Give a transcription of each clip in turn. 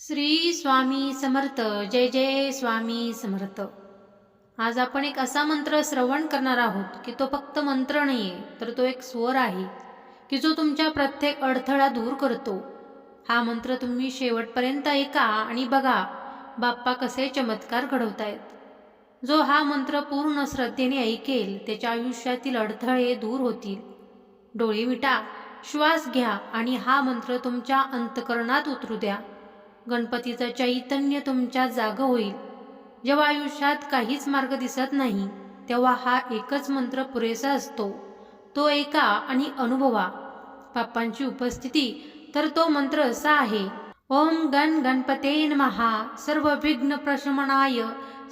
श्री स्वामी समर्थ जय जय स्वामी समर्थ. आज आपण एक असा मंत्र श्रवण करणार आहोत की तो फक्त मंत्र नाही आहे तर तो एक स्वर आहे की जो तुमच्या प्रत्येक अडथळा दूर करतो. हा मंत्र तुम्ही शेवटपर्यंत ऐका आणि बघा बाप्पा कसे चमत्कार घडवतायत. जो हा मंत्र पूर्ण श्रद्धेने ऐकेल त्याच्या आयुष्यातील अडथळे दूर होतील. डोळे मिटा श्वास घ्या आणि हा मंत्र तुमच्या अंतकरणात उतरू द्या. गणपतीचं चैतन्य तुमच्या जाग होईल. जेव्हा आयुष्यात काहीच मार्ग दिसत नाही तेव्हा हा एकच मंत्र पुरेसा असतो. तो ऐका आणि अनुभवा. बाप्पांची उपस्थिती तर तो मंत्र असा आहे. ओम गण गणपते महा सर्व विघ्न प्रशमनाय.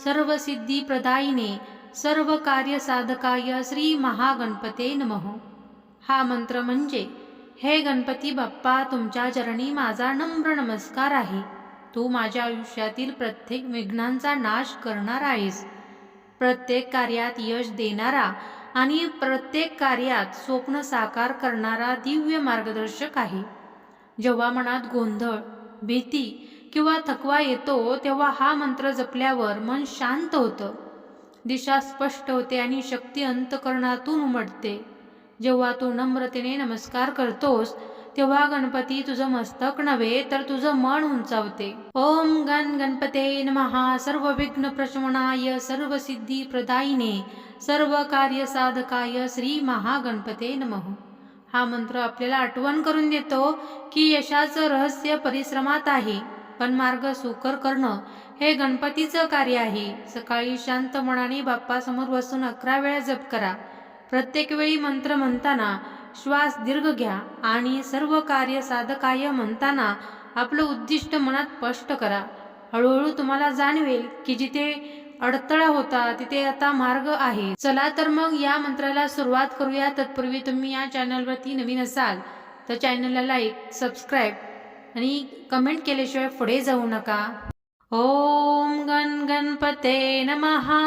सर्व सिद्धी प्रदायिने. सर्व कार्य साधकाय. श्री महागणपते नमः. हा मंत्र म्हणजे हे गणपती बाप्पा तुमच्या चरणी माझा नम्र नमस्कार आहे. तू माझ्या आयुष्यातील प्रत्येक विघ्नांचा नाश करणार आहेस. प्रत्येक कार्यात यश देणारा आणि प्रत्येक कार्यात स्वप्न साकार करणारा दिव्य मार्गदर्शक आहे. जेव्हा मनात गोंधळ भीती किंवा थकवा येतो तेव्हा हा मंत्र जपल्यावर मन शांत होतं. दिशा स्पष्ट होते आणि शक्ती अंतकरणातून उमटते. जेव्हा तू नम्रतेने नमस्कार करतोस तेव्हा गणपती तुझं मस्तक नव्हे तर तुझं मन उंचावते. ओम गण गणपते नमहा सर्व विघ्न प्रशमनाय सर्व सिद्धी प्रदायिने सर्व कार्य साधकाय श्री महागणपते नमः. हा मंत्र आपल्याला आठवण करून देतो की यशाचं रहस्य परिश्रमात आहे. पण मार्ग सुकर करणं हे गणपतीचं कार्य आहे. सकाळी शांत मनाने बाप्पासमोर बसून अकरा वेळा जप करा. प्रत्येक वेळी मंत्र म्हणताना श्वास दीर्घ घ्या आणि सर्व कार्य साधकाय म्हणताना आपलं उद्दिष्ट मनात स्पष्ट करा. हळूहळू तुम्हाला जाणवेल की जिथे अडथळा होता तिथे आता मार्ग आहे. चला तर मग या मंत्राला सुरुवात करूया. तत्पूर्वी तुम्ही या चॅनलवरती नवीन असाल तर चॅनलला लाईक सबस्क्राईब आणि कमेंट केल्याशिवाय पुढे जाऊ नका. ओम गण गणपते नमहा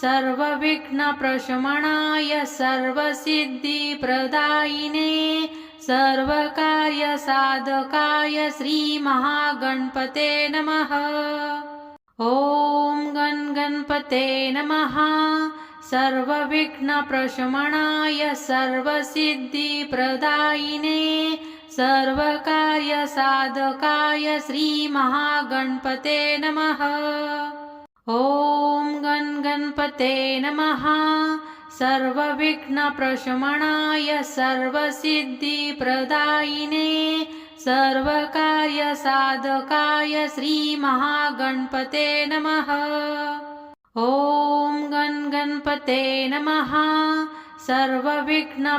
सर्व विघ्न प्रशमनाय सर्व सिद्धी प्रदायिने सर्व कार्य साधकाय श्री महागणपते नमः। ओम गण गणपते नमहा सर्व विघ्न प्रशमनाय सर्व सिद्धी प्रदायिने सर्व कार्य साधकाय श्री महागणपते नमः ओम गण गणपते नमहा सर्व विघ्न प्रशमनाय सर्व सिद्धी प्रदायिने सर्व कार्य साधकाय श्री महागणपते नमः। ओम गण गणपते नमहा सर्व विघ्न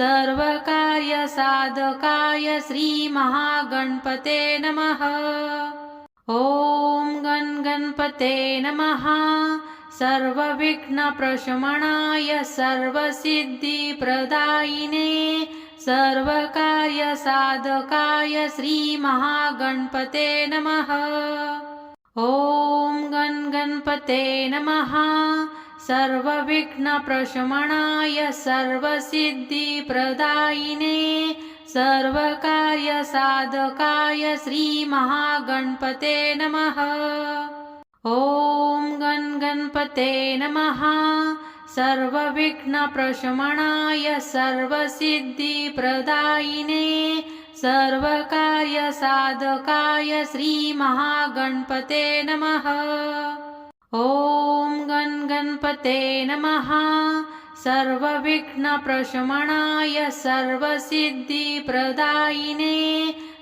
प्रशमनाय सर्व सिद्धी प्रदायिने सर्व कार्य साधकाय श्री महागणपते नमः। ओम गण गणपते नमहा सर्व विघ्न प्रशमनाय सर्व सिद्धी प्रदायिने सर्व कार्य साधकाय श्री महागणपते नमः। ओम गण गणपते नमहा सर्व विघ्न प्रशमनाय सर्व सिद्धी प्रदायिने सर्व कार्य साधकाय श्री महागणपते नमः। ओम गण गणपते नमहा सर्व विघ्न प्रशमनाय सर्व सिद्धी प्रदायिने सर्व कार्य साधकाय श्री महागणपते नमः ओम गण गणपते नमहा सर्व विघ्न प्रशमनाय सर्व सिद्धी प्रदायिने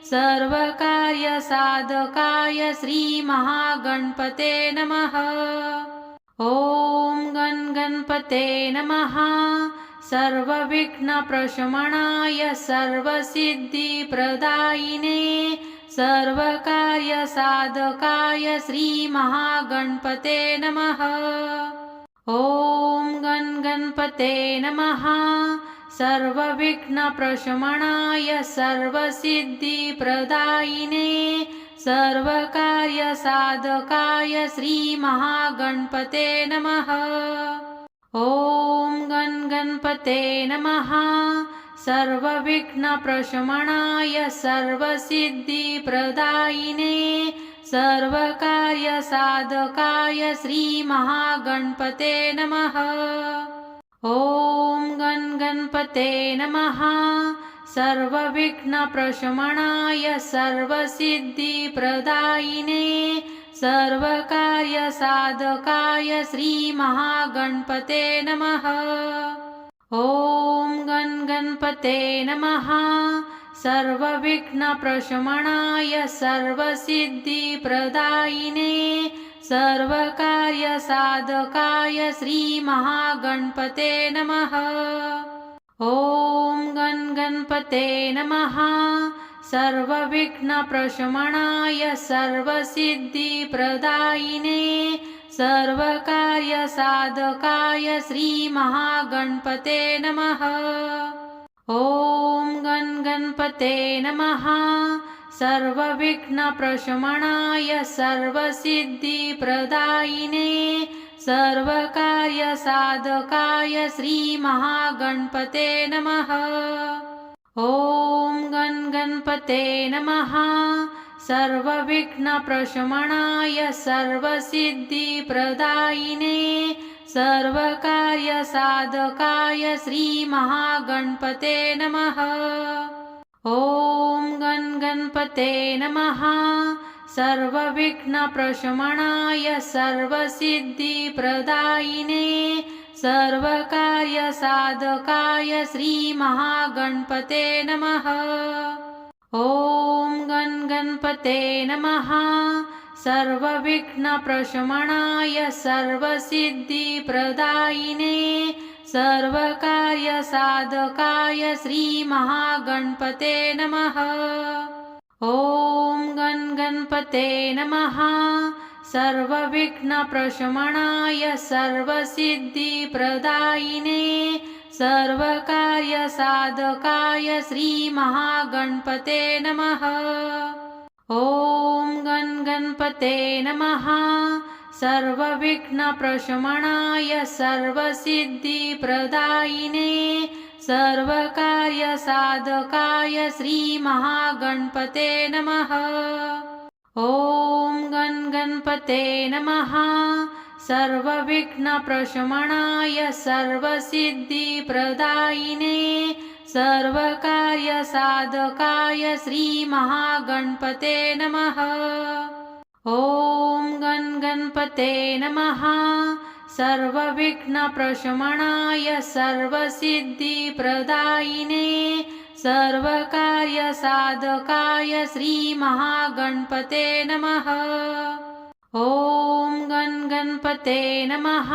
सर्व कार्य साधकाय श्री महागणपते नमः। ओम गण गणपते नमहा सर्व विघ्न प्रशमनाय सर्व सिद्धी प्रदायिने सर्व कार्य साधकाय श्री महागणपते नमः। ओम गण गणपते नमहा सर्व विघ्न प्रशमनाय सर्व सिद्धी प्रदायिने सर्व कार्य साधकाय श्री महागणपते नमः सर्वविघ्नप्रशमनाय सर्वसिद्धिप्रदायिने सर्वकार्यसाधकाय श्रीमहागणपते नमः। ॐ गण गणपते नमः। सर्वविघ्नप्रशमनाय सर्वसिद्धिप्रदायिने सर्वकार्यसाधकाय श्रीमहागणपते नमः ॐ गण गणपते नमः। सर्वविघ्नप्रशमनाय सर्वसिद्धिप्रदायिने सर्वकार्यसाधकाय श्रीमहागणपते नमः। ॐ गण गणपते नमः। सर्वविघ्नप्रशमनाय सर्वसिद्धिप्रदायिने सर्वकार्यसाधकाय श्रीमहागणपते नमः। ॐ गण गणपते नमः। सर्वविघ्नप्रशमनाय सर्वसिद्धिप्रदायिने सर्वकार्यसाधकाय श्रीमहागणपते नमः। ॐ गण गणपते नमः सर्वविघ्नप्रशमनाय सर्वसिद्धिप्रदायिने सर्वकार्यसाधकाय श्रीमहागणपते नमः। ॐ गण गणपते नमः। सर्वविघ्नप्रशमनाय सर्वसिद्धिप्रदायिने सर्वकार्यसाधकाय श्रीमहागणपते नमः ॐ गण गणपते नमः। सर्वविघ्नप्रशमनाय सर्वसिद्धिप्रदायिने सर्वकार्यसाधकाय श्रीमहागणपते नमः। ॐ गण गणपते नमः। सर्वविघ्नप्रशमनाय सर्वसिद्धिप्रदायिने सर्वकार्यसाधकाय श्रीमहागणपते नमः। ॐ गण गणपते नमः। सर्वविघ्नप्रशमनाय सर्वसिद्धिप्रदायिने सर्वकार्यसाधकाय श्रीमहागणपते नमः। ॐ गण गणपते नमः सर्वविघ्नप्रशमनाय सर्वसिद्धिप्रदायिने सर्वकार्यसाधकाय श्रीमहागणपते नमः। ॐ गण गणपते नमः। सर्वविघ्नप्रशमनाय सर्वसिद्धिप्रदायिने सर्वकार्यसाधकाय श्रीमहागणपते नमः ॐ गण गणपते नमः।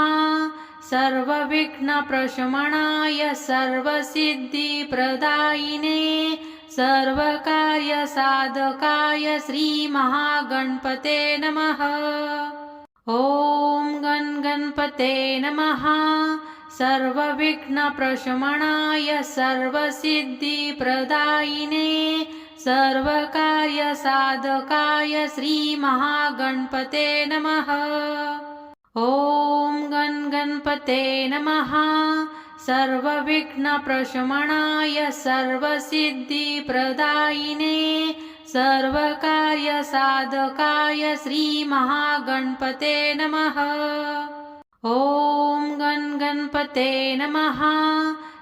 सर्वविघ्नप्रशमनाय सर्वसिद्धिप्रदायिने सर्वकार्यसाधकाय श्रीमहागणपते नमः। ॐ गण गणपते नमः। सर्वविघ्नप्रशमनाय सर्वसिद्धिप्रदायिने सर्वकार्यसाधकाय श्रीमहागणपते नमः। ॐ गण गणपते नमः। सर्वविघ्नप्रशमनाय सर्वसिद्धिप्रदायिने सर्वकार्यसाधकाय श्रीमहागणपते नमः। ॐ गण गणपते नमः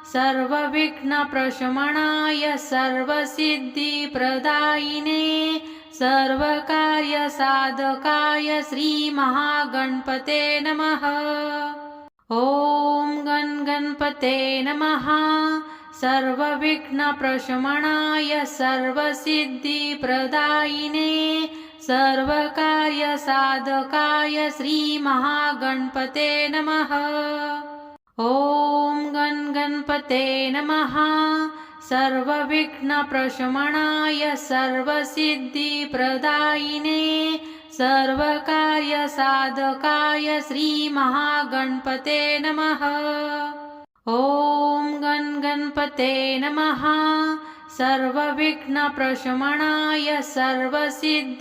सर्वविघ्नप्रशमनाय सर्वसिद्धिप्रदायिने सर्वकार्यसाधकाय श्रीमहागणपते नमः। ॐ गण गणपते नमः। सर्वविघ्नप्रशमनाय सर्वसिद्धिप्रदायिने सर्वकार्यसाधकाय श्रीमहागणपते नमः ॐ गण गणपते नमः। सर्वविघ्नप्रशमनाय सर्वसिद्धिप्रदायिने सर्वकार्यसाधकाय श्रीमहागणपते नमः। ॐ गण गणपते नमः। सर्वविघ्नप्रशमनाय सर्वसिद्धिप्रदायिने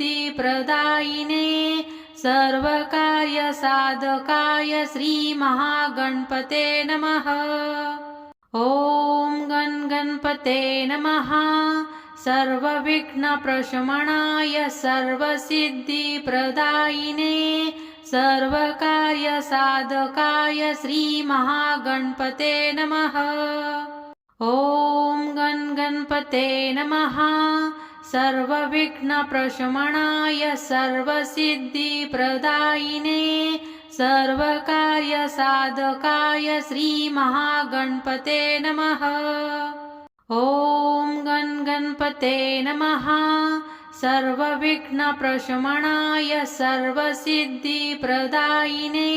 सर्वकार्यसाधकाय श्रीमहागणपते नमः। ॐ गण गणपते नमः। सर्वविघ्नप्रशमनाय सर्वसिद्धिप्रदायिने सर्वकार्यसाधकाय श्रीमहागणपते नमः। ॐ गण गणपते नमः सर्वविघ्नप्रशमनाय सर्वसिद्धिप्रदायिने सर्वकार्यसाधकाय श्रीमहागणपते नमः। ॐ गण गणपते नमः। सर्वविघ्नप्रशमनाय सर्वसिद्धिप्रदायिने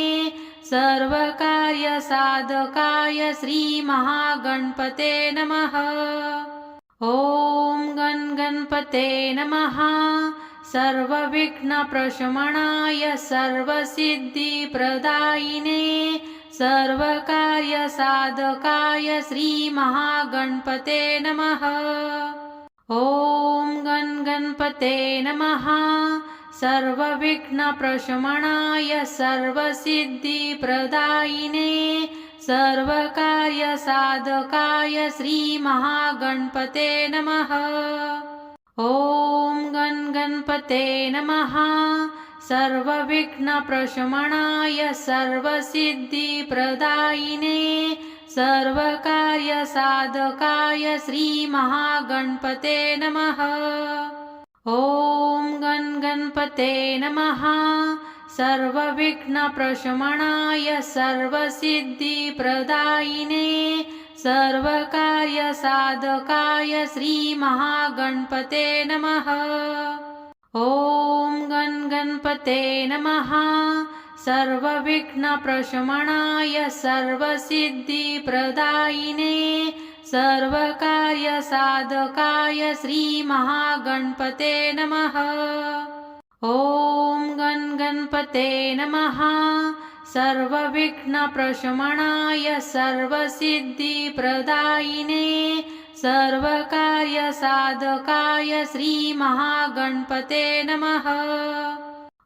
सर्वकार्यसाधकाय श्रीमहागणपते नमः ॐ गण गणपते नमः। सर्वविघ्नप्रशमनाय सर्वसिद्धिप्रदायिने सर्वकार्यसाधकाय श्रीमहागणपते नमः। ॐ गण गणपते नमः। सर्वविघ्नप्रशमनाय सर्वसिद्धिप्रदायिने सर्वकार्यसाधकाय श्रीमहागणपते नमः। ॐ गण गणपते नमः। सर्वविघ्नप्रशमनाय सर्वसिद्धिप्रदायिने सर्वकार्यसाधकाय श्रीमहागणपते नमः। ॐ गण गणपते नमः सर्वविघ्नप्रशमनाय सर्वसिद्धिप्रदायिने सर्वकार्यसाधकाय श्रीमहागणपते नमः। ॐ गण गणपते नमः। सर्वविघ्नप्रशमनाय सर्वसिद्धिप्रदायिने सर्वकार्यसाधकाय श्रीमहागणपते नमः ॐ गण गणपते नमः। सर्वविघ्नप्रशमनाय सर्वसिद्धिप्रदायिने सर्वकार्यसाधकाय श्रीमहागणपते नमः।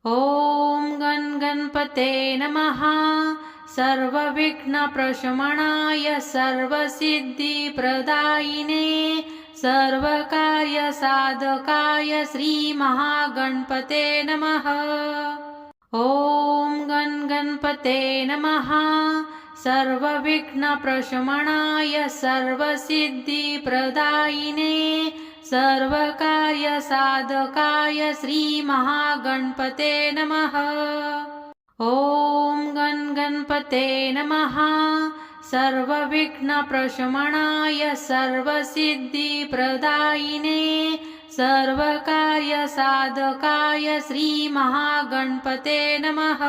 ॐ गण गणपते नमः। सर्वविघ्नप्रशमनाय सर्वसिद्धिप्रदायिने सर्वकार्यसाधकाय श्रीमहागणपते नमः। ॐ गण गणपते नमः। सर्वविघ्नप्रशमनाय सर्वसिद्धिप्रदायिने सर्वकार्यसाधकाय श्रीमहागणपते नमः। ॐ गण गणपते नमः सर्वविघ्नप्रशमनाय सर्वसिद्धिप्रदायिने सर्वकार्यसाधकाय श्रीमहागणपते नमः।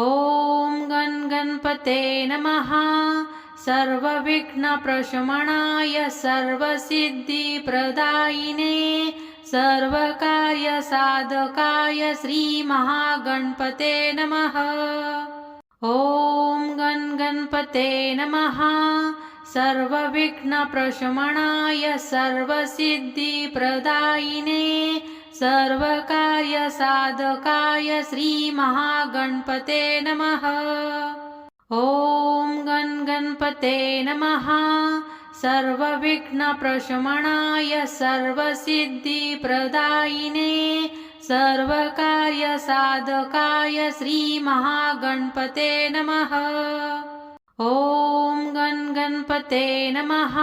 ॐ गण गणपते नमः। सर्वविघ्नप्रशमनाय सर्वसिद्धिप्रदायिने सर्वकार्यसाधकाय श्रीमहागणपते नमः ॐ गण गणपते नमः। सर्वविघ्नप्रशमनाय सर्वसिद्धिप्रदायिने सर्वकार्यसाधकाय श्रीमहागणपते नमः। ॐ गण गणपते नमः। सर्वविघ्नप्रशमनाय सर्वसिद्धिप्रदायिने सर्वकार्यसाधकाय श्रीमहागणपते नमः। ॐ गण गणपते नमः।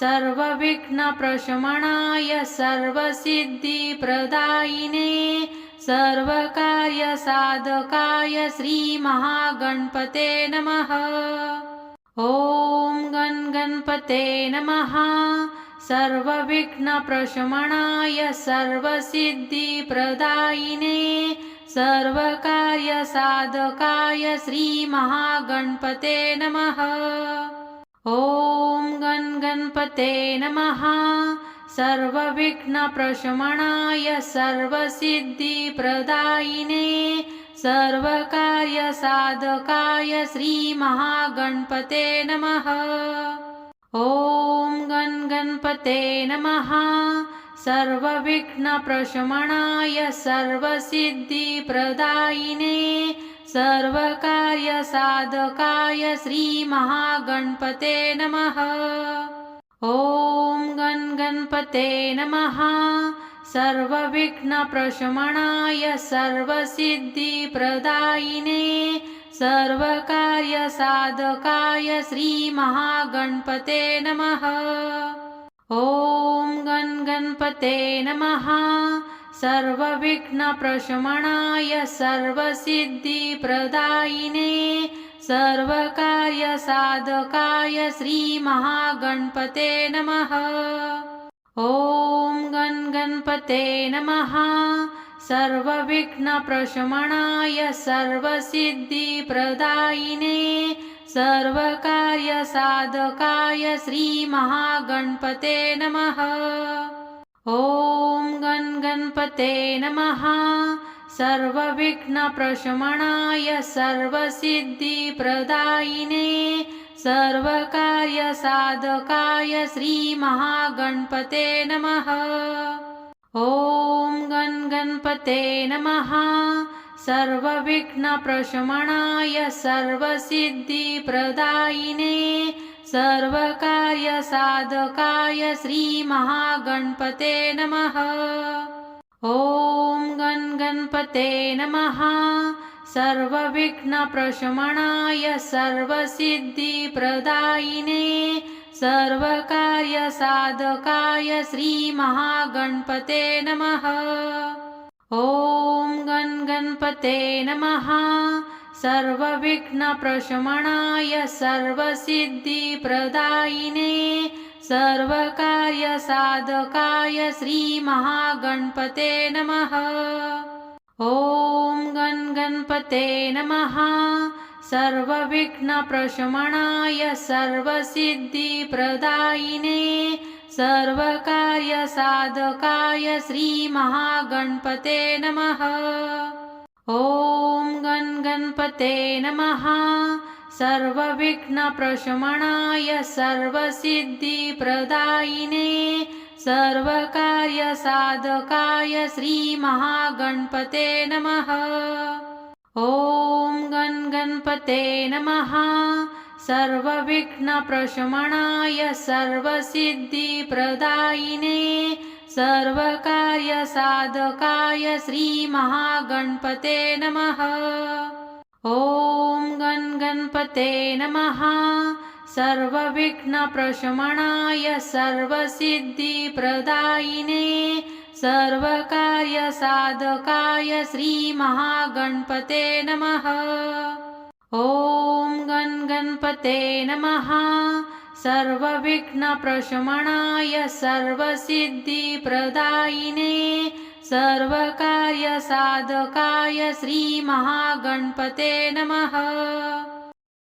सर्वविघ्नप्रशमनाय सर्वसिद्धिप्रदायिने सर्वकार्यसाधकाय श्रीमहागणपते नमः। ॐ गण गणपते नमः सर्वविघ्नप्रशमनाय सर्वसिद्धिप्रदायिने सर्वकार्यसाधकाय श्रीमहागणपते नमः। ॐ गण गणपते नमः। सर्वविघ्नप्रशमनाय सर्वसिद्धिप्रदायिने सर्वकार्यसाधकाय श्रीमहागणपते नमः ॐ गण गणपते नमः। सर्वविघ्नप्रशमनाय सर्वसिद्धिप्रदायिने सर्वकार्यसाधकाय श्रीमहागणपते नमः। ॐ गण गणपते नमः। सर्वविघ्नप्रशमनाय सर्वसिद्धिप्रदायिने सर्वकार्यसाधकाय श्रीमहागणपते नमः। ॐ गण गणपते नमः। सर्वविघ्नप्रशमनाय सर्वसिद्धिप्रदायिने सर्वकार्यसाधकाय श्रीमहागणपते नमः। ॐ गण गणपते नमः सर्वविघ्नप्रशमनाय सर्वसिद्धिप्रदायिने सर्वकार्यसाधकाय श्रीमहागणपते नमः। ॐ गण गणपते नमः। सर्वविघ्नप्रशमनाय सर्वसिद्धिप्रदायिने सर्वकार्यसाधकाय श्रीमहागणपते नमः ॐ गण गणपते नमः। सर्वविघ्नप्रशमनाय सर्वसिद्धिप्रदायिने सर्वकार्यसाधकाय श्रीमहागणपते नमः। ॐ गण गणपते नमः। सर्वविघ्नप्रशमनाय सर्वसिद्धिप्रदायिने सर्वकार्यसाधकाय श्रीमहागणपते नमः। ॐ गण गणपते नमः। सर्वविघ्नप्रशमनाय सर्वसिद्धिप्रदायिने सर्वकार्यसाधकाय श्रीमहागणपते नमः। ॐ गण गणपते नमः सर्वविघ्नप्रशमनाय सर्वसिद्धिप्रदायिने सर्वकार्यसाधकाय श्रीमहागणपते नमः। ॐ गण गणपते नमः। सर्वविघ्नप्रशमनाय सर्वसिद्धिप्रदायिने सर्वकार्यसाधकाय श्रीमहागणपते नमः ॐ गण गणपते नमः। सर्वविघ्नप्रशमनाय सर्वसिद्धिप्रदायिने सर्वकार्यसाधकाय श्रीमहागणपते नमः। ॐ गण गणपते नमः। सर्वविघ्नप्रशमनाय सर्वसिद्धिप्रदायिने सर्वकार्यसाधकाय श्रीमहागणपते नमः। ॐ गण गणपते नमः। सर्वविघ्नप्रशमनाय सर्वसिद्धिप्रदायिने सर्वकार्यसाधकाय श्रीमहागणपते नमः